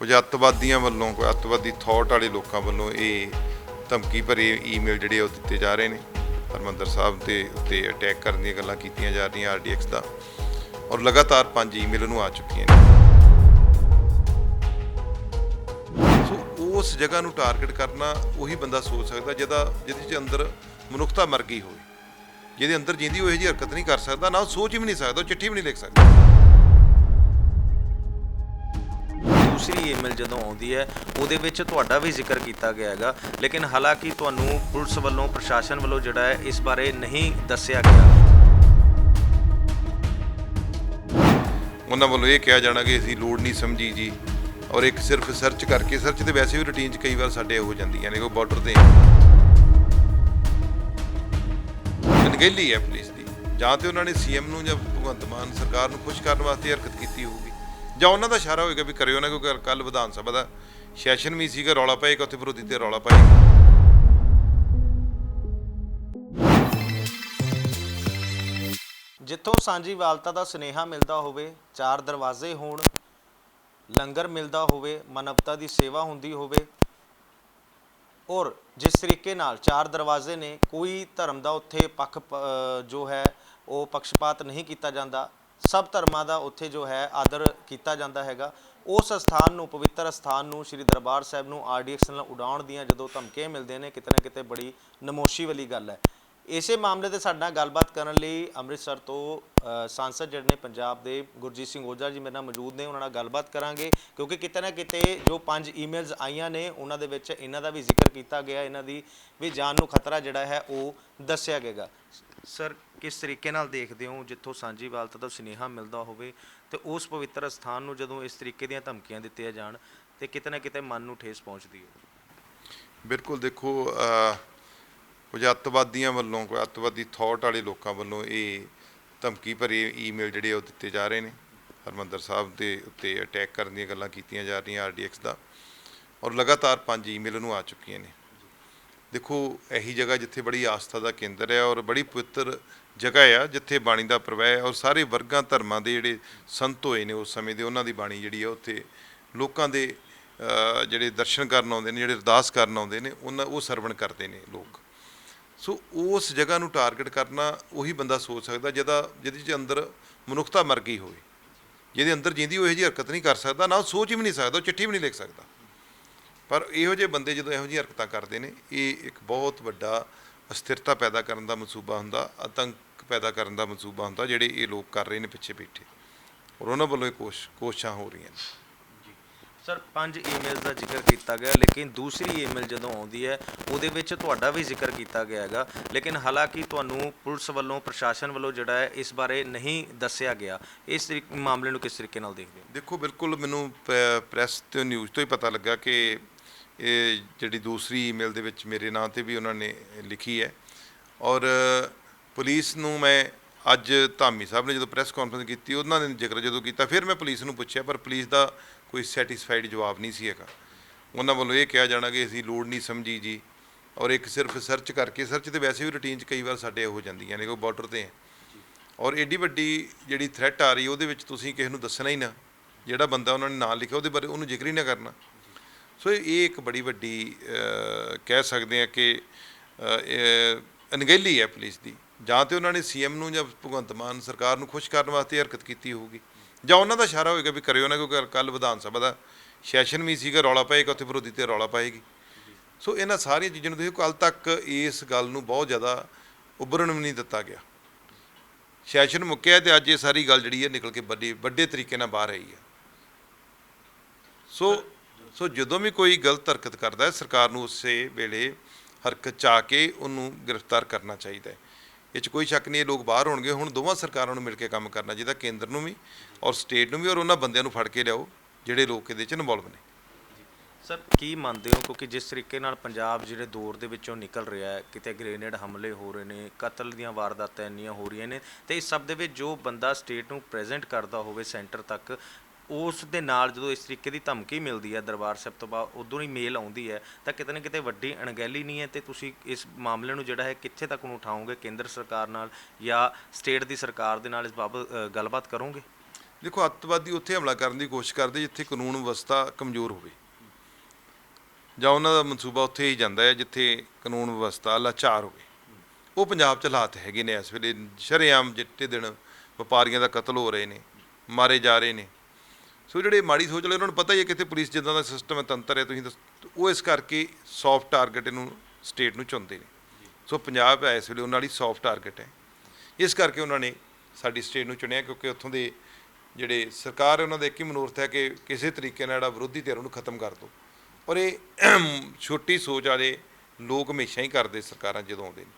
ਕੁਝ ਅੱਤਵਾਦੀਆਂ ਵੱਲੋਂ, ਕੋਈ ਅੱਤਵਾਦੀ ਥਾਟ ਵਾਲੇ ਲੋਕਾਂ ਵੱਲੋਂ ਇਹ ਧਮਕੀ ਭਰੇ ਈਮੇਲ ਜਿਹੜੇ ਉਹ ਦਿੱਤੇ ਜਾ ਰਹੇ ਨੇ। ਹਰਮੰਦਰ ਸਾਹਿਬ ਦੇ ਉੱਤੇ ਅਟੈਕ ਕਰਨ ਦੀਆਂ ਗੱਲਾਂ ਕੀਤੀਆਂ ਜਾ ਰਹੀਆਂ ਆਰਡੀਐਕਸ ਦਾ। ਔਰ ਲਗਾਤਾਰ ਪੰਜ ਈਮੇਲ ਨੂੰ ਆ ਚੁੱਕੀਆਂ ਨੇ। ਸੋ ਉਸ ਜਗ੍ਹਾ ਨੂੰ ਟਾਰਗੇਟ ਕਰਨਾ, ਉਹੀ ਬੰਦਾ ਸੋਚ ਸਕਦਾ ਜਿਹਦਾ, ਜਿਹਦੇ ਚ ਅੰਦਰ ਮਨੁੱਖਤਾ ਮਰ ਗਈ ਹੋਵੇ। ਜਿਹਦੇ ਅੰਦਰ ਜਿੰਦੀ ਉਹ ਇਹੋ ਜਿਹੀ ਹਰਕਤ ਨਹੀਂ ਕਰ ਸਕਦਾ, ਨਾ ਉਹ ਸੋਚ ਹੀ ਵੀ ਨਹੀਂ ਸਕਦਾ, ਉਹ ਚਿੱਠੀ ਵੀ ਨਹੀਂ ਲਿਖ ਸਕਦਾ। ਦੂਸਰੀ ਈਮੇਲ ਜਦੋਂ ਆਉਂਦੀ ਹੈ, ਉਹਦੇ ਵਿੱਚ ਤੁਹਾਡਾ ਵੀ ਜ਼ਿਕਰ ਕੀਤਾ ਗਿਆ ਹੈਗਾ। ਲੇਕਿਨ ਹਾਲਾਂਕਿ ਤੁਹਾਨੂੰ ਪੁਲਿਸ ਵੱਲੋਂ, ਪ੍ਰਸ਼ਾਸਨ ਵੱਲੋਂ ਜਿਹੜਾ ਹੈ, ਇਸ ਬਾਰੇ ਨਹੀਂ ਦੱਸਿਆ ਗਿਆ। ਉਹਨਾਂ ਵੱਲੋਂ ਇਹ ਕਿਹਾ ਜਾਣਾ ਕਿ ਅਸੀਂ ਲੋੜ ਨਹੀਂ ਸਮਝੀ ਜੀ। ਔਰ ਇੱਕ ਸਿਰਫ ਸਰਚ ਕਰਕੇ ਸਰਚ ਤੇ ਵੈਸੇ ਵੀ ਰੁਟੀਨ 'ਚ ਕਈ ਵਾਰ ਸਾਡੇ ਹੋ ਜਾਂਦੀਆਂ ਨੇ ਕੋਈ ਬਾਰਡਰ ਤੇ। ਅਣਗਹਿਲੀ ਹੈ ਪੁਲਿਸ ਦੀ। ਜਾਂ ਤੇ ਉਹਨਾਂ ਨੇ ਸੀਐਮ ਨੂੰ ਜਾਂ ਭਗਵੰਤ ਮਾਨ ਸਰਕਾਰ ਨੂੰ ਖੁਸ਼ ਕਰਨ ਵਾਸਤੇ ਹਰਕਤ ਕੀਤੀ ਹੋਊਗੀ ਜਾਂ ਉਹਨਾਂ ਦਾ ਇਸ਼ਾਰਾ ਹੋਏਗਾ ਵੀ ਕਰਿਓ ਨਾ, ਕਿਉਂਕਿ ਕੱਲ ਵਿਧਾਨ ਸਭਾ ਦਾ ਸੈਸ਼ਨ ਵੀ ਸੀਗਾ, ਰੌਲਾ ਪਾਏਗਾ ਉੱਥੇ ਵਿਰੋਧੀ ਤੇ ਰੌਲਾ ਪਾਏਗਾ ਜਿੱਥੋਂ ਸਾਂਝੀ ਵਾਲਤਾ ਦਾ ਸੁਨੇਹਾ ਮਿਲਦਾ ਹੋਵੇ, ਚਾਰ ਦਰਵਾਜ਼ੇ ਹੋਣ, ਲੰਗਰ ਮਿਲਦਾ ਹੋਵੇ, ਮਾਨਵਤਾ ਦੀ ਸੇਵਾ ਹੁੰਦੀ ਹੋਵੇ, ਔਰ ਜਿਸ ਤਰੀਕੇ ਨਾਲ ਚਾਰ ਦਰਵਾਜ਼ੇ ਨੇ, ਕੋਈ ਧਰਮ ਦਾ ਉੱਥੇ ਪੱਖ ਪ- ਜੋ ਹੈ, ਉਹ ਪੱਖਪਾਤ ਨਹੀਂ ਕੀਤਾ ਜਾਂਦਾ ਸਭ ਧਰਮਾਂ ਦਾ ਉੱਥੇ ਜੋ ਹੈ ਆਦਰ ਕੀਤਾ ਜਾਂਦਾ ਹੈਗਾ। ਉਸ ਸਥਾਨ ਨੂੰ ਪਵਿੱਤਰ ਸਥਾਨ ਨੂੰ ਸ੍ਰੀ ਦਰਬਾਰ ਸਾਹਿਬ ਨੂੰ ਆਰਡੀਐਕਸ ਨਾਲ ਉਡਾਉਣ ਦੀਆਂ ਜਦੋਂ ਧਮਕੀਆਂ ਮਿਲਦੇ ਨੇ ਕਿਤੇ ਨਾ ਕਿਤੇ ਬੜੀ ਨਮੋਸ਼ੀ ਵਾਲੀ ਗੱਲ ਹੈ। ਇਸੇ ਮਾਮਲੇ ਤੇ ਸਾਡੇ ਨਾਲ ਗੱਲਬਾਤ ਕਰਨ ਲਈ ਅੰਮ੍ਰਿਤਸਰ ਤੋਂ ਅ, ਸਾਂਸਦ ਜਿਹੜੇ ਨੇ ਪੰਜਾਬ ਦੇ ਗੁਰਜੀਤ ਸਿੰਘ ਓਝਾ ਜੀ ਮੇਰੇ ਨਾਲ ਮੌਜੂਦ ਨੇ ਉਹਨਾਂ ਨਾਲ ਗੱਲਬਾਤ ਕਰਾਂਗੇ। ਕਿਉਂਕਿ ਕਿਤੇ ਨਾ ਕਿਤੇ ਜੋ ਪੰਜ ਈਮੇਲਸ ਆਈਆਂ ਨੇ ਉਹਨਾਂ ਦੇ ਵਿੱਚ ਇਹਨਾਂ ਦਾ ਵੀ ਜ਼ਿਕਰ ਕੀਤਾ ਗਿਆ ਇਹਨਾਂ ਦੀ ਵੀ ਜਾਨ ਨੂੰ ਖਤਰਾ ਜਿਹੜਾ ਹੈ ਉਹ ਦੱਸਿਆ ਗਿਆਗਾ। ਸਰ, ਕਿਸ ਤਰੀਕੇ ਨਾਲ ਦੇਖਦੇ ਹੋ ਜਿੱਥੋਂ ਸਾਂਝੀ ਵਾਲਤਾ ਦਾ ਸੁਨੇਹਾ ਮਿਲਦਾ ਹੋਵੇ ਤੇ ਉਸ ਪਵਿੱਤਰ ਸਥਾਨ ਨੂੰ ਜਦੋਂ ਇਸ ਤਰੀਕੇ ਦੀਆਂ ਧਮਕੀਆਂ ਦਿੱਤੀਆਂ ਜਾਣ ਤੇ ਕਿਤੇ ਨਾ ਕਿਤੇ ਮਨ ਨੂੰ ਠੇਸ ਪਹੁੰਚਦੀ ਹੈ ਬਿਲਕੁਲ, ਦੇਖੋ ਕੁਝ ਅੱਤਵਾਦੀਆਂ ਵੱਲੋਂ, ਕੋਈ ਅੱਤਵਾਦੀ ਥਾਟ ਵਾਲੇ ਲੋਕਾਂ ਵੱਲੋਂ ਇਹ ਧਮਕੀ ਭਰੇ ਈਮੇਲ ਜਿਹੜੇ ਉਹ ਦਿੱਤੇ ਜਾ ਰਹੇ ਨੇ। ਹਰਮੰਦਰ ਸਾਹਿਬ ਦੇ ਉੱਤੇ ਅਟੈਕ ਕਰਨ ਦੀਆਂ ਗੱਲਾਂ ਕੀਤੀਆਂ ਜਾ ਰਹੀਆਂ ਆਰਡੀਐਕਸ ਦਾ। ਔਰ ਲਗਾਤਾਰ ਪੰਜ ਈਮੇਲ ਨੂੰ ਆ ਚੁੱਕੀਆਂ ਨੇ। ਦੇਖੋ, ਇਹੀ ਜਗ੍ਹਾ ਜਿੱਥੇ ਬੜੀ ਆਸਥਾ ਦਾ ਕੇਂਦਰ ਹੈ ਔਰ ਬੜੀ ਪਵਿੱਤਰ ਜਗ੍ਹਾ ਆ, ਜਿੱਥੇ ਬਾਣੀ ਦਾ ਪ੍ਰਵਾਹ ਹੈ ਔਰ ਸਾਰੇ ਵਰਗਾਂ ਧਰਮਾਂ ਦੇ ਜਿਹੜੇ ਸੰਤ ਹੋਏ ਨੇ ਉਸ ਸਮੇਂ ਦੇ, ਉਹਨਾਂ ਦੀ ਬਾਣੀ ਜਿਹੜੀ ਹੈ ਉੱਥੇ ਲੋਕਾਂ ਦੇ ਜਿਹੜੇ ਦਰਸ਼ਨ ਕਰਨ ਆਉਂਦੇ ਨੇ, ਜਿਹੜੇ ਅਰਦਾਸ ਕਰਨ ਆਉਂਦੇ ਨੇ, ਉਹਨਾਂ, ਉਹ ਸਰਵਣ ਕਰਦੇ ਨੇ ਲੋਕ। ਸੋ ਉਸ ਜਗ੍ਹਾ ਨੂੰ ਟਾਰਗੇਟ ਕਰਨਾ ਉਹੀ ਬੰਦਾ ਸੋਚ ਸਕਦਾ ਜਿਹਦਾ, ਜਿਹਦੇ ਚ ਅੰਦਰ ਮਨੁੱਖਤਾ ਮਰ ਗਈ ਹੋਵੇ। ਜਿਹਦੇ ਅੰਦਰ ਜਿੰਦੀ ਉਹ ਇਹੋ ਜਿਹੀ ਹਰਕਤ ਨਹੀਂ ਕਰ ਸਕਦਾ, ਨਾ ਉਹ ਸੋਚ ਹੀ ਵੀ ਨਹੀਂ ਸਕਦਾ, ਉਹ ਚਿੱਠੀ ਵੀ ਨਹੀਂ ਲਿਖ ਸਕਦਾ। ਪਰ ਇਹੋ ਜਿਹੇ ਬੰਦੇ ਜਦੋਂ ਇਹੋ ਜਿਹੀਆਂ ਹਰਕਤਾਂ ਕਰਦੇ ਨੇ ਇਹ ਇੱਕ ਬਹੁਤ ਵੱਡਾ ਅਸਥਿਰਤਾ ਪੈਦਾ ਕਰਨ ਦਾ ਮਨਸੂਬਾ ਹੁੰਦਾ ਆਤੰਕ ਪੈਦਾ ਕਰਨ ਦਾ ਮਨਸੂਬਾ ਹੁੰਦਾ ਜਿਹੜੇ ਇਹ ਲੋਕ ਕਰ ਰਹੇ ਨੇ ਪਿੱਛੇ ਬੈਠੇ। ਔਰ ਉਹਨਾਂ ਵੱਲੋਂ ਇਹ ਕੋਸ਼ ਕੋਸ਼ਿਸ਼ਾਂ ਹੋ ਰਹੀਆਂ ਨੇ। ਸਰ ਪੰਜ ਈਮੇਲਸ ਦਾ ਜ਼ਿਕਰ ਕੀਤਾ ਗਿਆ ਲੇਕਿਨ ਦੂਸਰੀ ਈਮੇਲ ਜਦੋਂ ਆਉਂਦੀ ਹੈ ਉਹਦੇ ਵਿੱਚ ਤੁਹਾਡਾ ਵੀ ਜ਼ਿਕਰ ਕੀਤਾ ਗਿਆ ਹੈਗਾ। ਲੇਕਿਨ ਹਾਲਾਂਕਿ ਤੁਹਾਨੂੰ ਪੁਲਿਸ ਵੱਲੋਂ ਪ੍ਰਸ਼ਾਸਨ ਵੱਲੋਂ ਜਿਹੜਾ ਹੈ ਇਸ ਬਾਰੇ ਨਹੀਂ ਦੱਸਿਆ ਗਿਆ। ਇਸ ਮਾਮਲੇ ਨੂੰ ਕਿਸ ਤਰੀਕੇ ਨਾਲ ਦੇਖਦੇ ਹੋ? ਦੇਖੋ ਬਿਲਕੁਲ ਮੈਨੂੰ ਪ੍ਰੈਸ ਤੇ ਨਿਊਜ਼ ਤੋਂ ਹੀ ਪਤਾ ਲੱਗਾ ਕਿ ਇਹ ਜਿਹੜੀ ਦੂਸਰੀ ਈਮੇਲ ਦੇ ਵਿੱਚ ਮੇਰੇ ਨਾਂ ਤੇ ਵੀ ਉਹਨਾਂ ਨੇ ਲਿਖੀ ਹੈ। ਔਰ ਪੁਲਿਸ ਨੂੰ ਮੈਂ ਅੱਜ ਧਾਮੀ ਸਾਹਿਬ ਨੇ ਜਦੋਂ ਪ੍ਰੈਸ ਕਾਨਫਰੰਸ ਕੀਤੀ, ਉਹਨਾਂ ਨੇ ਜ਼ਿਕਰ ਜਦੋਂ ਕੀਤਾ, ਫਿਰ ਮੈਂ ਪੁਲਿਸ ਨੂੰ ਪੁੱਛਿਆ, ਪਰ ਪੁਲਿਸ ਦਾ ਕੋਈ ਸੈਟੀਸਫਾਈਡ ਜਵਾਬ ਨਹੀਂ ਸੀ ਹੈਗਾ। ਉਹਨਾਂ ਵੱਲੋਂ ਇਹ ਕਿਹਾ ਜਾਣਾ ਕਿ ਅਸੀਂ ਲੋੜ ਨਹੀਂ ਸਮਝੀ ਜੀ। ਔਰ ਇੱਕ ਸਿਰਫ ਸਰਚ ਕਰਕੇ ਸਰਚ ਤੇ ਵੈਸੇ ਵੀ ਰੁਟੀਨ 'ਚ ਕਈ ਵਾਰ ਸਾਡੇ ਹੋ ਜਾਂਦੀਆਂ ਨੇ ਕੋਈ ਬਾਰਡਰ ਤੇ ਹੈ। ਔਰ ਏਡੀ ਵੱਡੀ ਜਿਹੜੀ ਥ੍ਰੈਟ ਆ ਰਹੀ, ਉਹਦੇ ਵਿੱਚ ਤੁਸੀਂ ਕਿਸੇ ਨੂੰ ਦੱਸਣਾ ਹੀ ਨਾ। ਜਿਹੜਾ ਬੰਦਾ ਉਹਨਾਂ ਨੇ ਨਾਂ ਲਿਖਿਆ, ਉਹਦੇ ਬਾਰੇ ਉਹਨੂੰ ਜ਼ਿਕਰ ਹੀ ਨਾ ਕਰਨਾ। ਸੋ ਇਹ ਇੱਕ ਬੜੀ ਵੱਡੀ ਕਹਿ ਸਕਦੇ ਆ ਕਿ ਅਣਗਹਿਲੀ ਹੈ ਪੁਲਿਸ ਦੀ। ਜਾਂ ਤੇ ਉਹਨਾਂ ਨੇ ਸੀਐਮ ਨੂੰ ਜਾਂ ਭਗਵੰਤ ਮਾਨ ਸਰਕਾਰ ਨੂੰ ਖੁਸ਼ ਕਰਨ ਵਾਸਤੇ ਹਰਕਤ ਕੀਤੀ ਹੋਊਗੀ। ਜਾਂ ਉਹਨਾਂ ਦਾ ਇਸ਼ਾਰਾ ਹੋਏਗਾ ਵੀ ਕਰਿਓ ਨਾ, ਕਿਉਂਕਿ ਕੱਲ ਵਿਧਾਨ ਸਭਾ ਦਾ ਸੈਸ਼ਨ ਵੀ ਸੀਗਾ, ਰੌਲਾ ਪਾਏਗਾ, ਉੱਥੇ ਵਿਰੋਧੀ ਤੇ ਰੌਲਾ ਪਾਏਗੀ। ਸੋ ਇਹਨਾਂ ਸਾਰੀਆਂ ਚੀਜ਼ਾਂ ਨੂੰ ਤੁਸੀਂ ਕੱਲ ਤੱਕ ਇਸ ਗੱਲ ਨੂੰ ਬਹੁਤ ਜ਼ਿਆਦਾ ਉੱਭਰਨ ਵੀ ਨਹੀਂ ਦਿੱਤਾ ਗਿਆ। ਸੈਸ਼ਨ ਮੁੱਕਿਆ ਤੇ ਅੱਜ ਇਹ ਸਾਰੀ ਗੱਲ ਜਿਹੜੀ ਹੈ ਨਿਕਲ ਕੇ ਵੱਡੀ, ਵੱਡੇ ਤਰੀਕੇ ਨਾਲ ਬਾਹਰ ਆਈ ਹੈ। ਸੋ ਸੋ ਜਦੋਂ ਵੀ ਕੋਈ ਗਲਤ ਹਰਕਤ ਕਰਦਾ ਹੈ, ਸਰਕਾਰ ਨੂੰ ਉਸੇ ਵੇਲੇ ਹਰਕਤ ਚ ਆ ਕੇ ਉਹਨੂੰ ਗ੍ਰਿਫਤਾਰ ਕਰਨਾ ਚਾਹੀਦਾ ਹੈ। ਇਹ 'ਚ ਕੋਈ ਸ਼ੱਕ ਨਹੀਂ, ਇਹ ਲੋਕ ਬਾਹਰ ਹੋਣਗੇ, ਹੁਣ ਦੋਵਾਂ ਸਰਕਾਰਾਂ ਨੂੰ ਮਿਲ ਕੇ ਕੰਮ ਕਰਨਾ ਚਾਹੀਦਾ, ਕੇਂਦਰ ਨੂੰ ਵੀ ਔਰ ਸਟੇਟ ਨੂੰ ਵੀ, ਔਰ ਉਹਨਾਂ ਬੰਦਿਆਂ ਨੂੰ ਫੜ ਕੇ ਲਿਆਓ, ਜਿਹੜੇ ਲੋਕ ਇਹਦੇ 'ਚ ਇਨਵੋਲਵ ਨੇ। ਸਰ, ਕੀ ਮੰਨਦੇ ਹੋ? ਕਿਉਂਕਿ ਜਿਸ ਤਰੀਕੇ ਨਾਲ ਪੰਜਾਬ ਜਿਹੜੇ ਦੌਰ ਦੇ ਵਿੱਚੋਂ ਨਿਕਲ ਰਿਹਾ ਹੈ, ਕਿਤੇ ਗ੍ਰੇਨੇਡ ਹਮਲੇ ਹੋ ਰਹੇ ਨੇ, ਕਤਲ ਦੀਆਂ ਵਾਰਦਾਤਾਂ ਇੰਨੀਆਂ ਹੋ ਰਹੀਆਂ ਨੇ, ਤੇ ਇਸ ਸਭ ਦੇ ਵਿੱਚ ਜੋ ਬੰਦਾ ਸਟੇਟ ਨੂੰ ਪ੍ਰੈਜ਼ੈਂਟ ਕਰਦਾ ਹੋਵੇ ਸੈਂਟਰ ਤੱਕ ਉਸ ਦੇ ਨਾਲ ਜਦੋਂ ਇਸ ਤਰੀਕੇ ਦੀ ਧਮਕੀ ਮਿਲਦੀ ਹੈ ਦਰਬਾਰ ਸਾਹਿਬ ਤੋਂ ਬਾਅਦ, ਉਦੋਂ ਹੀ ਮੇਲ ਆਉਂਦੀ ਹੈ, ਤਾਂ ਕਿਤੇ ਨਾ ਕਿਤੇ ਵੱਡੀ ਅਣਗਹਿਲੀ ਨਹੀਂ ਹੈ ਤੇ ਤੁਸੀਂ ਇਸ ਮਾਮਲੇ ਨੂੰ ਜਿਹੜਾ ਹੈ ਕਿੱਥੇ ਤੱਕ ਨੂੰ ਉਠਾਓਗੇ? ਕੇਂਦਰ ਸਰਕਾਰ ਨਾਲ ਜਾਂ ਸਟੇਟ ਦੀ ਸਰਕਾਰ ਦੇ ਨਾਲ ਇਸ ਬਾਬਤ ਗੱਲਬਾਤ ਕਰੋਗੇ? ਦੇਖੋ, ਅੱਤਵਾਦੀ ਉੱਥੇ ਹਮਲਾ ਕਰਨ ਦੀ ਕੋਸ਼ਿਸ਼ ਕਰਦੇ ਜਿੱਥੇ ਕਾਨੂੰਨ ਵਿਵਸਥਾ ਕਮਜ਼ੋਰ ਹੋਵੇ। ਜਾਂ ਉਹਨਾਂ ਦਾ ਮਨਸੂਬਾ ਉੱਥੇ ਹੀ ਜਾਂਦਾ ਹੈ ਜਿੱਥੇ ਕਾਨੂੰਨ ਵਿਵਸਥਾ ਲਾਚਾਰ ਹੋਵੇ। ਉਹ ਪੰਜਾਬ 'ਚ ਹਾਲਾਤ ਹੈਗੇ ਨੇ ਇਸ ਵੇਲੇ, ਸ਼ਰੇਆਮ ਜਿੱਤੇ ਦਿਨ ਵਪਾਰੀਆਂ ਦਾ ਕਤਲ ਹੋ ਰਹੇ ਨੇ, ਮਾਰੇ ਜਾ ਰਹੇ ਨੇ। ਸੋ ਜਿਹੜੇ ਮਾੜੀ ਸੋਚ ਵਾਲੇ, ਉਹਨਾਂ ਨੂੰ ਪਤਾ ਹੀ ਹੈ ਕਿਤੇ ਪੁਲਿਸ ਜਿੱਦਾਂ ਦਾ ਸਿਸਟਮ ਹੈ, ਤੰਤਰ ਹੈ, ਤੁਸੀਂ ਦੱਸ- ਉਹ ਇਸ ਕਰਕੇ ਸੌਫਟ ਟਾਰਗੇਟ ਇਹਨੂੰ ਸਟੇਟ ਨੂੰ ਚੁਣਦੇ ਨੇ। ਸੋ ਪੰਜਾਬ ਹੈ ਇਸ ਵੇਲੇ, ਉਹਨਾਂ ਲਈ ਸੌਫਟ ਟਾਰਗੇਟ ਹੈ। ਇਸ ਕਰਕੇ ਉਹਨਾਂ ਨੇ ਸਾਡੀ ਸਟੇਟ ਨੂੰ ਚੁਣਿਆ, ਕਿਉਂਕਿ ਉੱਥੋਂ ਦੇ ਜਿਹੜੇ ਸਰਕਾਰ ਹੈ, ਉਹਨਾਂ ਦਾ ਇੱਕ ਹੀ ਮਨੋਰਥ ਹੈ ਕਿ ਕਿਸੇ ਤਰੀਕੇ ਨਾਲ ਜਿਹੜਾ ਵਿਰੋਧੀ ਧਿਰ ਉਹਨੂੰ ਖਤਮ ਕਰ ਦਿਓ ਔਰ ਇਹ ਛੋਟੀ ਸੋਚ ਵਾਲੇ ਲੋਕ ਹਮੇਸ਼ਾ ਹੀ ਕਰਦੇ ਸਰਕਾਰਾਂ ਜਦੋਂ ਆਉਂਦੇ ਨੇ।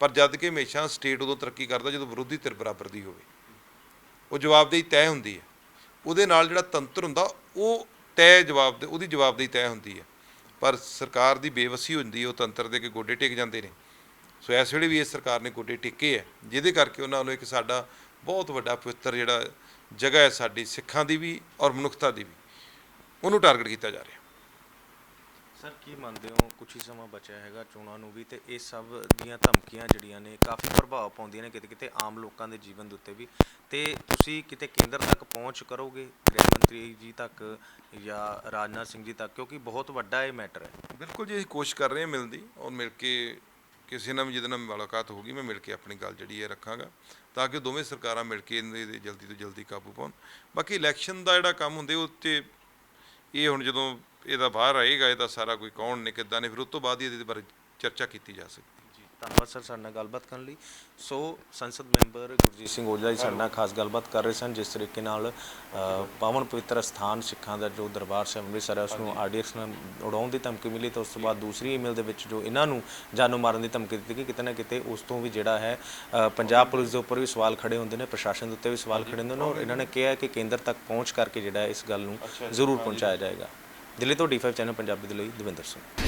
ਪਰ ਜਦ ਕਿ ਹਮੇਸ਼ਾ ਸਟੇਟ ਉਦੋਂ ਤਰੱਕੀ ਕਰਦਾ ਜਦੋਂ ਵਿਰੋਧੀ ਧਿਰ ਬਰਾਬਰ ਦੀ ਹੋਵੇ। ਉਹ ਜਵਾਬਦੇਹੀ ਤੈਅ ਹੁੰਦੀ ਹੈ। ਉਹਦੇ ਨਾਲ ਜਿਹੜਾ ਤੰਤਰ ਹੁੰਦਾ, ਉਹ ਤੈਅ ਜਵਾਬ ਉਹਦੀ ਜਵਾਬਦੇਹੀ ਤੈਅ ਹੁੰਦੀ ਹੈ। ਪਰ ਸਰਕਾਰ ਦੀ ਬੇਵਸੀ ਹੁੰਦੀ ਉਹ ਤੰਤਰ ਦੇ ਕੇ ਗੋਡੇ ਟੇਕ ਜਾਂਦੇ ਨੇ। ਸੋ ਇਸ ਵੇਲੇ ਵੀ ਇਸ ਸਰਕਾਰ ਨੇ ਗੋਡੇ ਟੇਕੇ ਹੈ, ਜਿਹਦੇ ਕਰਕੇ ਉਹਨਾਂ ਨੂੰ ਇੱਕ ਸਾਡਾ ਬਹੁਤ ਵੱਡਾ ਪਵਿੱਤਰ ਜਿਹੜਾ ਜਗ੍ਹਾ ਹੈ ਸਾਡੀ ਸਿੱਖਾਂ ਦੀ ਵੀ ਔਰ ਮਨੁੱਖਤਾ ਦੀ ਵੀ, ਉਹਨੂੰ ਟਾਰਗੇਟ ਕੀਤਾ ਜਾ ਰਿਹਾ। ਸਰ, ਕੀ ਮੰਨਦੇ ਹੋ? ਕੁਝ ਹੀ ਸਮਾਂ ਬਚਿਆ ਹੈਗਾ ਚੋਣਾਂ ਨੂੰ ਵੀ ਤੇ ਇਹ ਸਭ ਦੀਆਂ ਧਮਕੀਆਂ ਜਿਹੜੀਆਂ ਨੇ ਕਾਫੀ ਪ੍ਰਭਾਵ ਪਾਉਂਦੀਆਂ ਨੇ ਕਿਤੇ ਕਿਤੇ ਆਮ ਲੋਕਾਂ ਦੇ ਜੀਵਨ ਦੇ ਉੱਤੇ ਵੀ। ਤੇ ਤੁਸੀਂ ਕਿਤੇ ਕੇਂਦਰ ਤੱਕ ਪਹੁੰਚ ਕਰੋਗੇ? ਗ੍ਰਹਿ ਮੰਤਰੀ ਜੀ ਤੱਕ ਜਾਂ ਰਾਜਨਾਥ ਸਿੰਘ ਜੀ ਤੱਕ? ਕਿਉਂਕਿ ਬਹੁਤ ਵੱਡਾ ਇਹ ਮੈਟਰ ਹੈ। ਬਿਲਕੁਲ ਜੀ, ਅਸੀਂ ਕੋਸ਼ਿਸ਼ ਕਰ ਰਹੇ ਹਾਂ ਮਿਲਦੀ ਔਰ ਮਿਲ ਕੇ ਕਿਸੇ ਨਾਲ ਵੀ ਜਿਹਦੇ ਨਾਲ ਮੁਲਾਕਾਤ ਹੋਗੀ ਮੈਂ ਮਿਲ ਕੇ ਆਪਣੀ ਗੱਲ ਜਿਹੜੀ ਹੈ ਰੱਖਾਂਗਾ ਤਾਂ ਕਿ ਦੋਵੇਂ ਸਰਕਾਰਾਂ ਮਿਲ ਕੇ ਇਹਦੇ ਜਲਦੀ ਤੋਂ ਜਲਦੀ ਕਾਬੂ ਪਾਉਣ। ਬਾਕੀ ਇਲੈਕਸ਼ਨ ਦਾ ਜਿਹੜਾ ਕੰਮ ਹੁੰਦੇ, ਉਹ ਤੇ ਇਹ ਹੁਣ ਜਦੋਂ ਇਹਦਾ ਬਾਹਰ ਆਏਗਾ, ਇਹਦਾ ਸਾਰਾ ਕੋਈ ਕੌਣ ਨੇ, ਕਿੱਦਾਂ ਨੇ, ਫਿਰ ਉਸ ਤੋਂ ਬਾਅਦ ਹੀ ਇਹਦੇ ਬਾਰੇ ਚਰਚਾ ਕੀਤੀ ਜਾ ਸਕਦੀ ਧੰਨਵਾਦ ਸਰ ਸਾਡੇ ਨਾਲ ਗੱਲਬਾਤ ਕਰਨ ਲਈ। ਸੋ ਸੰਸਦ ਮੈਂਬਰ ਗੁਰਜੀਤ ਸਿੰਘ ਔਜਲਾ ਜੀ ਸਾਡੇ ਨਾਲ ਖਾਸ ਗੱਲਬਾਤ ਕਰ ਰਹੇ ਸਨ ਜਿਸ ਤਰੀਕੇ ਨਾਲ ਪਾਵਨ ਪਵਿੱਤਰ ਸਥਾਨ ਸਿੱਖਾਂ ਦਾ ਜੋ ਦਰਬਾਰ ਸਾਹਿਬ ਅੰਮ੍ਰਿਤਸਰ ਹੈ ਉਸ ਨੂੰ ਆਰਡੀਐਕਸ ਨਾਲ ਉਡਾਉਣ ਦੀ ਧਮਕੀ ਮਿਲੀ ਤਾਂ ਉਸ ਤੋਂ ਬਾਅਦ ਦੂਸਰੀ ਈਮੇਲ ਦੇ ਵਿੱਚ ਜੋ ਇਹਨਾਂ ਨੂੰ ਜਾਨੋਂ ਮਾਰਨ ਦੀ ਧਮਕੀ ਦਿੱਤੀ ਗਈ ਕਿਤੇ ਨਾ ਕਿਤੇ ਉਸ ਤੋਂ ਵੀ ਜਿਹੜਾ ਹੈ ਪੰਜਾਬ ਪੁਲਿਸ ਦੇ ਉੱਪਰ ਵੀ ਸਵਾਲ ਖੜੇ ਹੁੰਦੇ ਨੇ ਪ੍ਰਸ਼ਾਸਨ ਦੇ ਉੱਤੇ ਵੀ ਸਵਾਲ ਖੜੇ ਹੁੰਦੇ ਨੇ ਔਰ ਇਹਨਾਂ ਨੇ ਕਿਹਾ ਕਿ ਕੇਂਦਰ ਤੱਕ ਪਹੁੰਚ ਕਰਕੇ ਜਿਹੜਾ ਇਸ ਗੱਲ ਨੂੰ ਜ਼ਰੂਰ ਪਹੁੰਚਾਇਆ ਜਾਏਗਾ। ਦਿੱਲੀ ਤੋਂ ਡੀ5 ਚੈਨਲ ਪੰਜਾਬੀ ਦੇ ਲਈ ਦਵਿੰਦਰ ਸਿੰਘ।